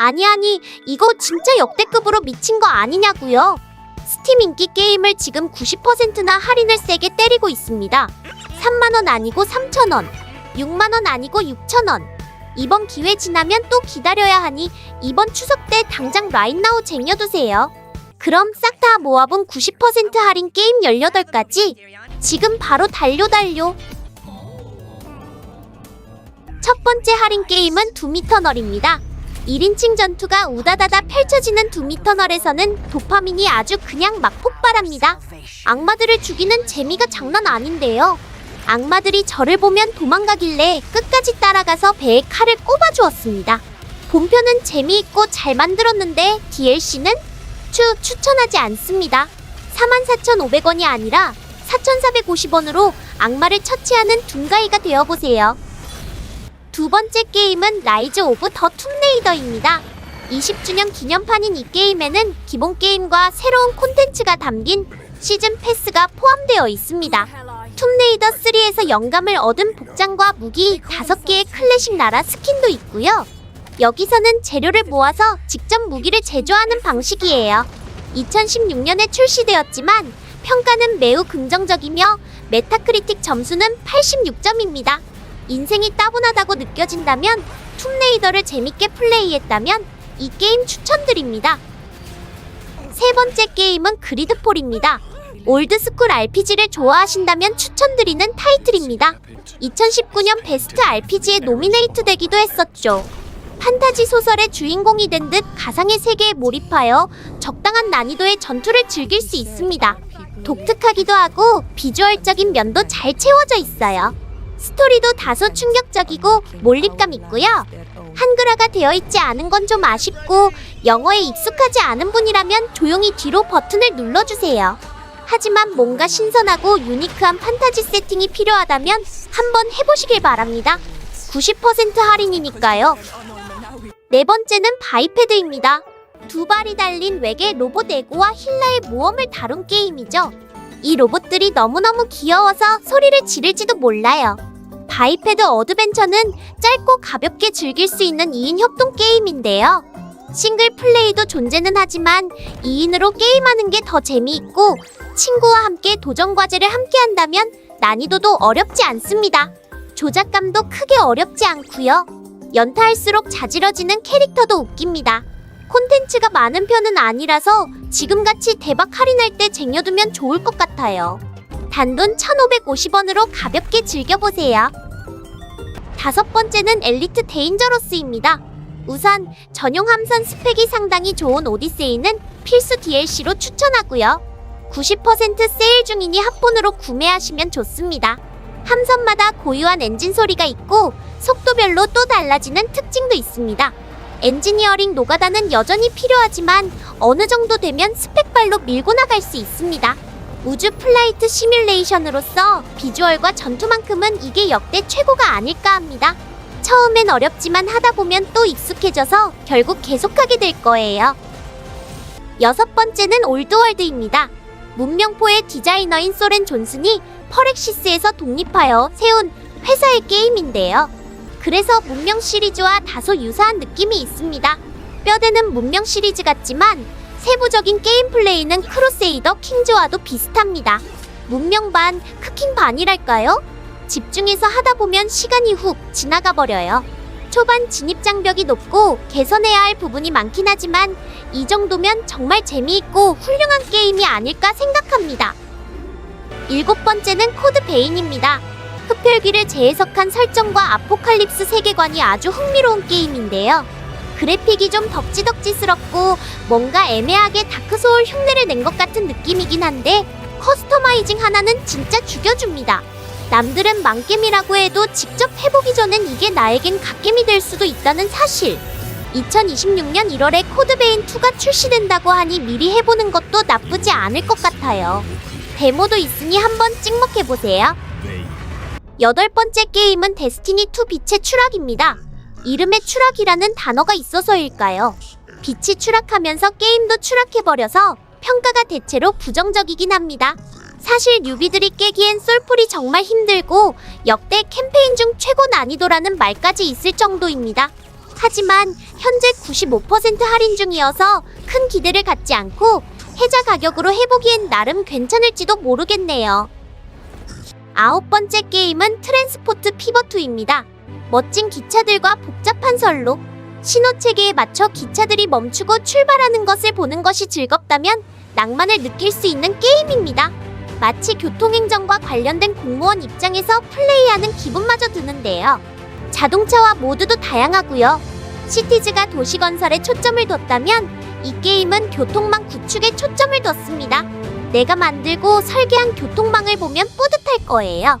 아니 아니 이거 진짜 역대급으로 미친 거 아니냐고요. 스팀 인기 게임을 지금 90%나 할인을 세게 때리고 있습니다. 3만 원 아니고 3천 원, 6만 원 아니고 6천 원. 이번 기회 지나면 또 기다려야 하니 이번 추석 때 당장 라인나우 쟁여두세요. 그럼 싹 다 모아본 90% 할인 게임 18가지 지금 바로 달려 달려. 첫 번째 할인 게임은 두미터널입니다. 1인칭 전투가 우다다다 펼쳐지는 두미터널에서는 도파민이 아주 그냥 막 폭발합니다. 악마들을 죽이는 재미가 장난 아닌데요. 악마들이 저를 보면 도망가길래 끝까지 따라가서 배에 칼을 꼽아주었습니다. 본편은 재미있고 잘 만들었는데 DLC는 추 추천하지 않습니다. 44,500원이 아니라 4,450원으로 악마를 처치하는 둔가이가 되어보세요. 두 번째 게임은 라이즈 오브 더 툼레이더입니다. 20주년 기념판인 이 게임에는 기본 게임과 새로운 콘텐츠가 담긴 시즌 패스가 포함되어 있습니다. 툼레이더 3에서 영감을 얻은 복장과 무기 5개의 클래식 나라 스킨도 있고요. 여기서는 재료를 모아서 직접 무기를 제조하는 방식이에요. 2016년에 출시되었지만 평가는 매우 긍정적이며 메타크리틱 점수는 86점입니다. 인생이 따분하다고 느껴진다면 툼레이더를 재밌게 플레이했다면 이 게임 추천드립니다. 세 번째 게임은 그리드폴입니다. 올드스쿨 RPG를 좋아하신다면 추천드리는 타이틀입니다. 2019년 베스트 RPG에 노미네이트 되기도 했었죠. 판타지 소설의 주인공이 된 듯 가상의 세계에 몰입하여 적당한 난이도의 전투를 즐길 수 있습니다. 독특하기도 하고 비주얼적인 면도 잘 채워져 있어요. 스토리도 다소 충격적이고 몰입감 있고요. 한글화가 되어 있지 않은 건 좀 아쉽고 영어에 익숙하지 않은 분이라면 조용히 뒤로 버튼을 눌러주세요. 하지만 뭔가 신선하고 유니크한 판타지 세팅이 필요하다면 한번 해보시길 바랍니다. 90% 할인이니까요. 네 번째는 바이패드입니다. 두 발이 달린 외계 로봇 에고와 힐라의 모험을 다룬 게임이죠. 이 로봇들이 너무너무 귀여워서 소리를 지를지도 몰라요. 바이패드 어드벤처는 짧고 가볍게 즐길 수 있는 2인 협동 게임인데요. 싱글 플레이도 존재는 하지만 2인으로 게임하는 게 더 재미있고 친구와 함께 도전 과제를 함께 한다면 난이도도 어렵지 않습니다. 조작감도 크게 어렵지 않고요. 연타할수록 자지러지는 캐릭터도 웃깁니다. 콘텐츠가 많은 편은 아니라서 지금같이 대박 할인할 때 쟁여두면 좋을 것 같아요. 단돈 1,550원으로 가볍게 즐겨보세요. 다섯 번째는 엘리트 데인저러스입니다. 우선 전용 함선 스펙이 상당히 좋은 오디세이는 필수 DLC로 추천하고요. 90% 세일 중이니 합본으로 구매하시면 좋습니다. 함선마다 고유한 엔진 소리가 있고 속도별로 또 달라지는 특징도 있습니다. 엔지니어링 노가다는 여전히 필요하지만 어느 정도 되면 스펙발로 밀고 나갈 수 있습니다. 우주 플라이트 시뮬레이션으로서 비주얼과 전투만큼은 이게 역대 최고가 아닐까 합니다. 처음엔 어렵지만 하다 보면 또 익숙해져서 결국 계속하게 될 거예요. 여섯 번째는 올드월드입니다. 문명포의 디자이너인 소렌 존슨이 퍼렉시스에서 독립하여 세운 회사의 게임인데요. 그래서 문명 시리즈와 다소 유사한 느낌이 있습니다. 뼈대는 문명 시리즈 같지만 세부적인 게임 플레이는 크루세이더 킹즈와도 비슷합니다. 문명 반, 크킹 반이랄까요? 집중해서 하다 보면 시간이 훅 지나가 버려요. 초반 진입 장벽이 높고 개선해야 할 부분이 많긴 하지만 이 정도면 정말 재미있고 훌륭한 게임이 아닐까 생각합니다. 일곱 번째는 코드 베인입니다. 흡혈귀를 재해석한 설정과 아포칼립스 세계관이 아주 흥미로운 게임인데요. 그래픽이 좀 덕지덕지스럽고 뭔가 애매하게 다크소울 흉내를 낸 것 같은 느낌이긴 한데 커스터마이징 하나는 진짜 죽여줍니다. 남들은 망겜이라고 해도 직접 해보기 전엔 이게 나에겐 갓겜이 될 수도 있다는 사실. 2026년 1월에 코드베인 2가 출시된다고 하니 미리 해보는 것도 나쁘지 않을 것 같아요. 데모도 있으니 한번 찍먹해보세요. 여덟 번째 게임은 데스티니 2 빛의 추락입니다. 이름에 추락이라는 단어가 있어서일까요? 빛이 추락하면서 게임도 추락해버려서 평가가 대체로 부정적이긴 합니다. 사실 뉴비들이 깨기엔 솔풀이 정말 힘들고 역대 캠페인 중 최고 난이도라는 말까지 있을 정도입니다. 하지만 현재 95% 할인 중이어서 큰 기대를 갖지 않고 해자 가격으로 해보기엔 나름 괜찮을지도 모르겠네요. 아홉 번째 게임은 트랜스포트 피버2입니다. 멋진 기차들과 복잡한 선로, 신호체계에 맞춰 기차들이 멈추고 출발하는 것을 보는 것이 즐겁다면 낭만을 느낄 수 있는 게임입니다. 마치 교통행정과 관련된 공무원 입장에서 플레이하는 기분마저 드는데요. 자동차와 모두도 다양하고요. 시티즈가 도시 건설에 초점을 뒀다면 이 게임은 교통망 구축에 초점을 뒀습니다. 내가 만들고 설계한 교통망을 보면 뿌듯할 거예요.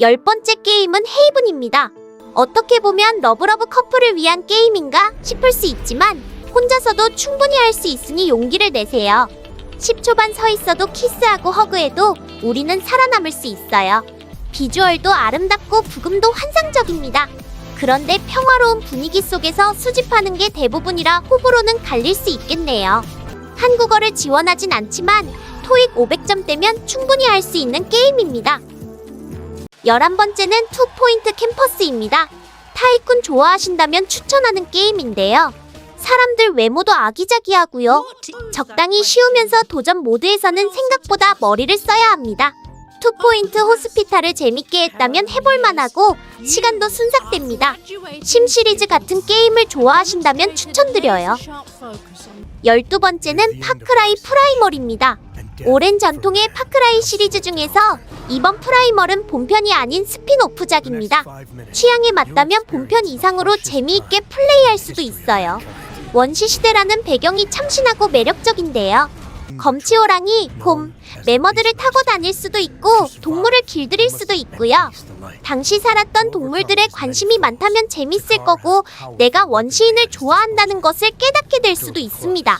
열 번째 게임은 헤이븐입니다. 어떻게 보면 러브러브 커플을 위한 게임인가 싶을 수 있지만 혼자서도 충분히 할 수 있으니 용기를 내세요. 10초반 서 있어도 키스하고 허그해도 우리는 살아남을 수 있어요. 비주얼도 아름답고 부금도 환상적입니다. 그런데 평화로운 분위기 속에서 수집하는 게 대부분이라 호불호는 갈릴 수 있겠네요. 한국어를 지원하진 않지만 토익 500점 대면 충분히 할 수 있는 게임입니다. 11번째는 투포인트 캠퍼스입니다. 타이쿤 좋아하신다면 추천하는 게임인데요. 사람들 외모도 아기자기하고요. 적당히 쉬우면서 도전 모드에서는 생각보다 머리를 써야 합니다. 투포인트 호스피탈을 재밌게 했다면 해볼만하고 시간도 순삭됩니다. 심 시리즈 같은 게임을 좋아하신다면 추천드려요. 12번째는 파크라이 프라이멀입니다. 오랜 전통의 파크라이 시리즈 중에서 이번 프라이멀은 본편이 아닌 스핀오프작입니다. 취향에 맞다면 본편 이상으로 재미있게 플레이할 수도 있어요. 원시 시대라는 배경이 참신하고 매력적인데요. 검치호랑이, 곰, 매머드를 타고 다닐 수도 있고 동물을 길들일 수도 있고요. 당시 살았던 동물들에 관심이 많다면 재밌을 거고 내가 원시인을 좋아한다는 것을 깨닫게 될 수도 있습니다.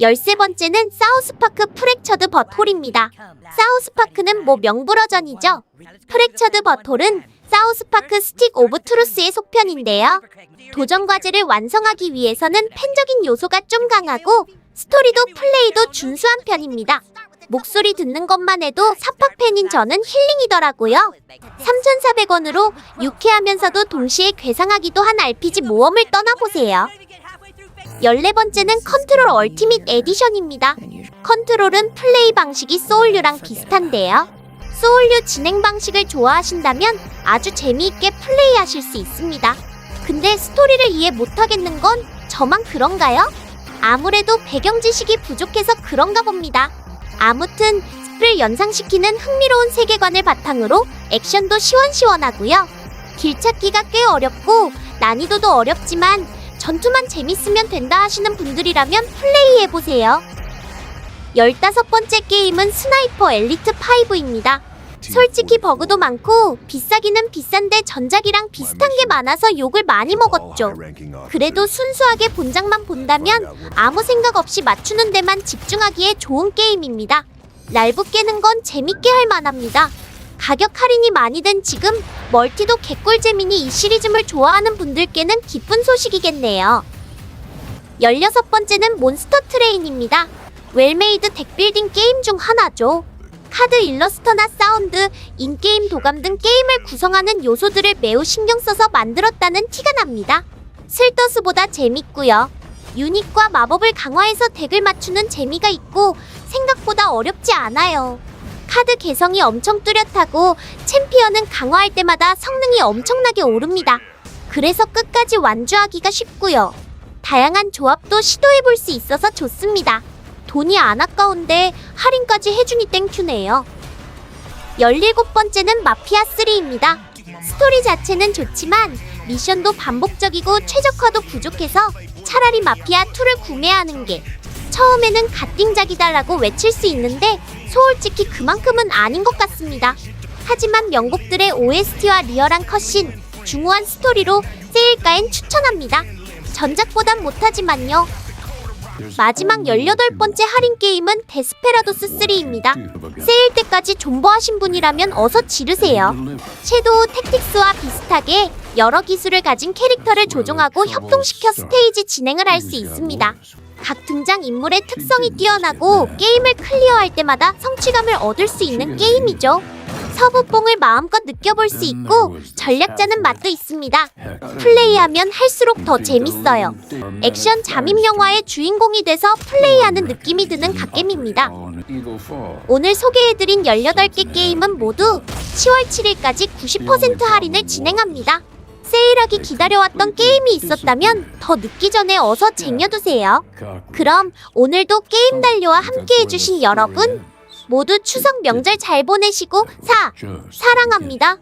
13번째는 사우스파크 프랙처드 버톨입니다. 사우스파크는 뭐 명불허전이죠. 프랙처드 버톨은 사우스파크 스틱 오브 트루스의 속편인데요. 도전 과제를 완성하기 위해서는 팬적인 요소가 좀 강하고 스토리도 플레이도 준수한 편입니다. 목소리 듣는 것만 해도 사팍 팬인 저는 힐링이더라고요. 3,400원으로 유쾌하면서도 동시에 괴상하기도 한 RPG 모험을 떠나보세요. 14번째는 컨트롤 얼티밋 에디션입니다. 컨트롤은 플레이 방식이 소울류랑 비슷한데요. 소울류 진행 방식을 좋아하신다면 아주 재미있게 플레이하실 수 있습니다. 근데 스토리를 이해 못하겠는 건 저만 그런가요? 아무래도 배경 지식이 부족해서 그런가 봅니다. 아무튼 스프를 연상시키는 흥미로운 세계관을 바탕으로 액션도 시원시원하고요. 길 찾기가 꽤 어렵고 난이도도 어렵지만 전투만 재밌으면 된다 하시는 분들이라면 플레이해보세요. 15번째 게임은 스나이퍼 엘리트 5입니다. 솔직히 버그도 많고 비싸기는 비싼데 전작이랑 비슷한 게 많아서 욕을 많이 먹었죠. 그래도 순수하게 본작만 본다면 아무 생각 없이 맞추는 데만 집중하기에 좋은 게임입니다. 날부 깨는 건 재밌게 할 만합니다. 가격 할인이 많이 된 지금 멀티도 개꿀잼이니 이 시리즈물 좋아하는 분들께는 기쁜 소식이겠네요. 16번째는 몬스터 트레인입니다. 웰메이드 덱빌딩 게임 중 하나죠. 카드 일러스터나 사운드, 인게임 도감 등 게임을 구성하는 요소들을 매우 신경 써서 만들었다는 티가 납니다. 슬더스보다 재밌고요. 유닛과 마법을 강화해서 덱을 맞추는 재미가 있고 생각보다 어렵지 않아요. 카드 개성이 엄청 뚜렷하고 챔피언은 강화할 때마다 성능이 엄청나게 오릅니다. 그래서 끝까지 완주하기가 쉽고요. 다양한 조합도 시도해 볼 수 있어서 좋습니다. 돈이 안 아까운데 할인까지 해주니 땡큐네요. 17번째는 마피아3입니다. 스토리 자체는 좋지만 미션도 반복적이고 최적화도 부족해서 차라리 마피아2를 구매하는 게 처음에는 갓띵작이다라고 외칠 수 있는데 솔직히 그만큼은 아닌 것 같습니다. 하지만 명곡들의 OST와 리얼한 컷신, 중후한 스토리로 세일가엔 추천합니다. 전작보단 못하지만요. 마지막 18번째 할인 게임은 데스페라도스 3입니다. 세일 때까지 존버하신 분이라면 어서 지르세요. 섀도우 택틱스와 비슷하게 여러 기술을 가진 캐릭터를 조종하고 협동시켜 스테이지 진행을 할 수 있습니다. 각 등장 인물의 특성이 뛰어나고 게임을 클리어할 때마다 성취감을 얻을 수 있는 게임이죠. 서부뽕을 마음껏 느껴볼 수 있고 전략자는 맛도 있습니다. 플레이하면 할수록 더 재밌어요. 액션 잠입 영화의 주인공이 돼서 플레이하는 느낌이 드는 갓겜입니다. 오늘 소개해드린 18개 게임은 모두 10월 7일까지 90% 할인을 진행합니다. 세일하기 기다려왔던 게임이 있었다면 더 늦기 전에 어서 쟁여두세요. 그럼 오늘도 게임 달려와 함께 해주신 여러분 모두 추석 명절 잘 보내시고 사 사랑합니다.